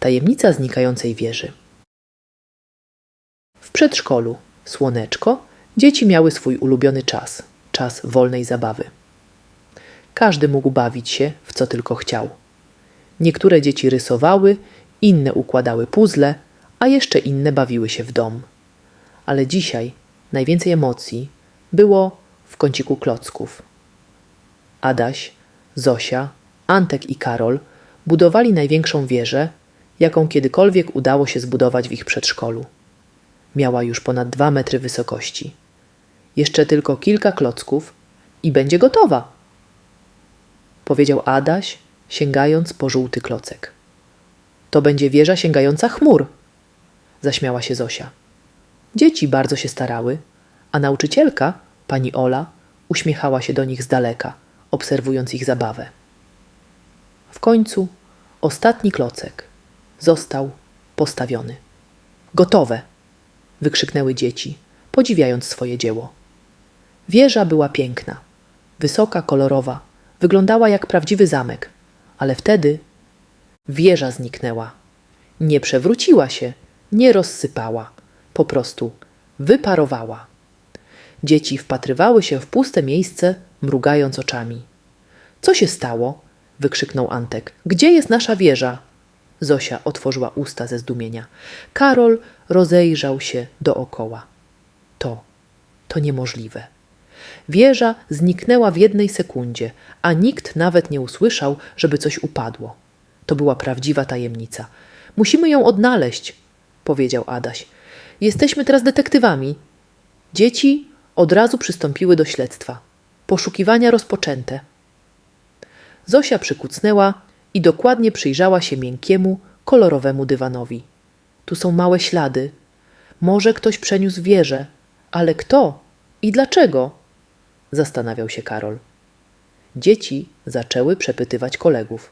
Tajemnica znikającej wieży. W przedszkolu, słoneczko, dzieci miały swój ulubiony czas czas wolnej zabawy. Każdy mógł bawić się w co tylko chciał. Niektóre dzieci rysowały, inne układały puzzle, a jeszcze inne bawiły się w dom. Ale dzisiaj najwięcej emocji było w kąciku klocków. Adaś, Zosia, Antek i Karol budowali największą wieżę, jaką kiedykolwiek udało się zbudować w ich przedszkolu. Miała już ponad dwa metry wysokości. Jeszcze tylko kilka klocków i będzie gotowa, powiedział Adaś, sięgając po żółty klocek. To będzie wieża sięgająca chmur, zaśmiała się Zosia. Dzieci bardzo się starały, a nauczycielka, pani Ola, uśmiechała się do nich z daleka, obserwując ich zabawę. W końcu ostatni klocek został postawiony. Gotowe! wykrzyknęły dzieci, podziwiając swoje dzieło. Wieża była piękna, wysoka, kolorowa, wyglądała jak prawdziwy zamek, ale wtedy wieża zniknęła. Nie przewróciła się, nie rozsypała, po prostu wyparowała. Dzieci wpatrywały się w puste miejsce, mrugając oczami. Co się stało? wykrzyknął Antek. Gdzie jest nasza wieża? Zosia otworzyła usta ze zdumienia. Karol rozejrzał się dookoła. To, to niemożliwe. Wieża zniknęła w jednej sekundzie, a nikt nawet nie usłyszał, żeby coś upadło. To była prawdziwa tajemnica. Musimy ją odnaleźć, powiedział Adaś. Jesteśmy teraz detektywami. Dzieci od razu przystąpiły do śledztwa. Poszukiwania rozpoczęte. Zosia przykucnęła i dokładnie przyjrzała się miękkiemu, kolorowemu dywanowi. Tu są małe ślady. Może ktoś przeniósł wieżę, ale kto i dlaczego? zastanawiał się Karol. Dzieci zaczęły przepytywać kolegów.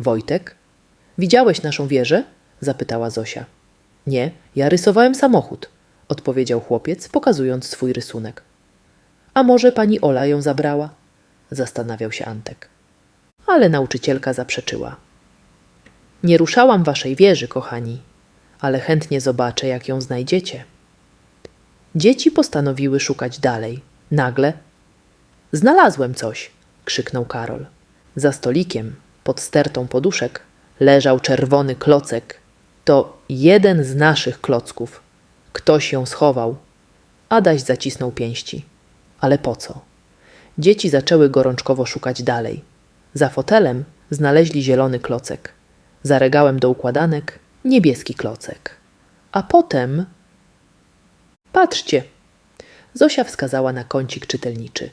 Wojtek, widziałeś naszą wieżę? zapytała Zosia. Nie, ja rysowałem samochód, odpowiedział chłopiec, pokazując swój rysunek. A może pani Ola ją zabrała? zastanawiał się Antek. Ale nauczycielka zaprzeczyła. Nie ruszałam waszej wieży, kochani, ale chętnie zobaczę, jak ją znajdziecie. Dzieci postanowiły szukać dalej. Nagle Znalazłem coś! krzyknął Karol. Za stolikiem, pod stertą poduszek, leżał czerwony klocek. To jeden z naszych klocków. Ktoś ją schował. Adaś zacisnął pięści. Ale po co? Dzieci zaczęły gorączkowo szukać dalej. Za fotelem znaleźli zielony klocek. Za regałem do układanek niebieski klocek. A potem. Patrzcie! Zosia wskazała na kącik czytelniczy.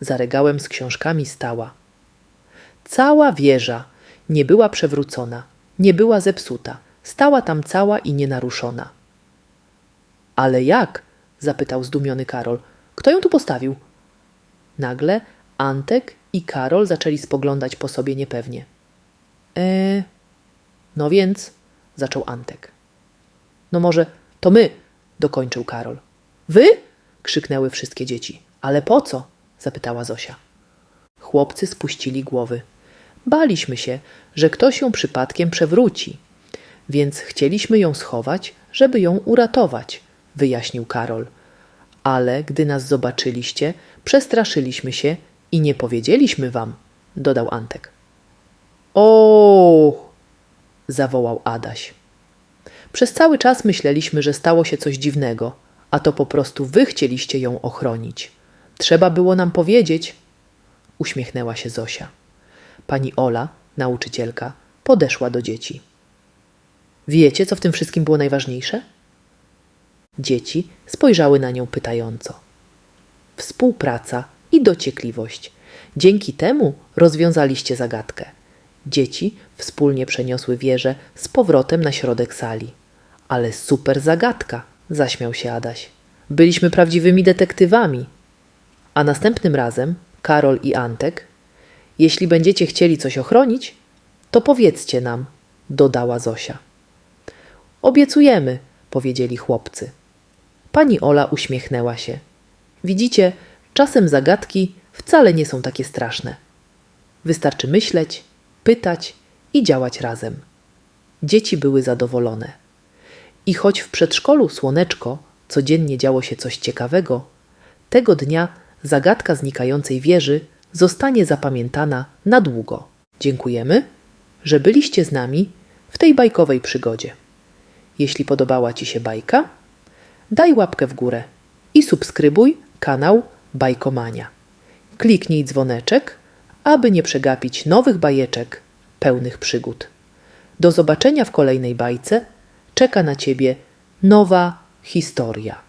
Za regałem z książkami stała. Cała wieża nie była przewrócona, nie była zepsuta, stała tam cała i nienaruszona. Ale jak? zapytał zdumiony Karol. Kto ją tu postawił? Nagle Antek i Karol zaczęli spoglądać po sobie niepewnie. E, no więc, zaczął Antek. No może to my, dokończył Karol. Wy? krzyknęły wszystkie dzieci. Ale po co? zapytała Zosia. Chłopcy spuścili głowy. Baliśmy się, że ktoś ją przypadkiem przewróci, więc chcieliśmy ją schować, żeby ją uratować, wyjaśnił Karol. Ale gdy nas zobaczyliście, przestraszyliśmy się i nie powiedzieliśmy wam, dodał Antek. O! zawołał Adaś. Przez cały czas myśleliśmy, że stało się coś dziwnego, a to po prostu wy chcieliście ją ochronić. Trzeba było nam powiedzieć, uśmiechnęła się Zosia. Pani Ola, nauczycielka, podeszła do dzieci. Wiecie, co w tym wszystkim było najważniejsze? Dzieci spojrzały na nią pytająco. Współpraca i dociekliwość. Dzięki temu rozwiązaliście zagadkę. Dzieci wspólnie przeniosły wieżę z powrotem na środek sali. Ale super zagadka, zaśmiał się Adaś. Byliśmy prawdziwymi detektywami. A następnym razem Karol i Antek, jeśli będziecie chcieli coś ochronić, to powiedzcie nam, dodała Zosia. Obiecujemy, powiedzieli chłopcy. Pani Ola uśmiechnęła się. Widzicie, czasem zagadki wcale nie są takie straszne. Wystarczy myśleć, pytać i działać razem. Dzieci były zadowolone. I choć w przedszkolu Słoneczko codziennie działo się coś ciekawego, tego dnia zagadka znikającej wieży zostanie zapamiętana na długo. Dziękujemy, że byliście z nami w tej bajkowej przygodzie. Jeśli podobała Ci się bajka, daj łapkę w górę i subskrybuj kanał Bajkomania. Kliknij dzwoneczek, aby nie przegapić nowych bajeczek pełnych przygód. Do zobaczenia w kolejnej bajce. Czeka na Ciebie nowa historia.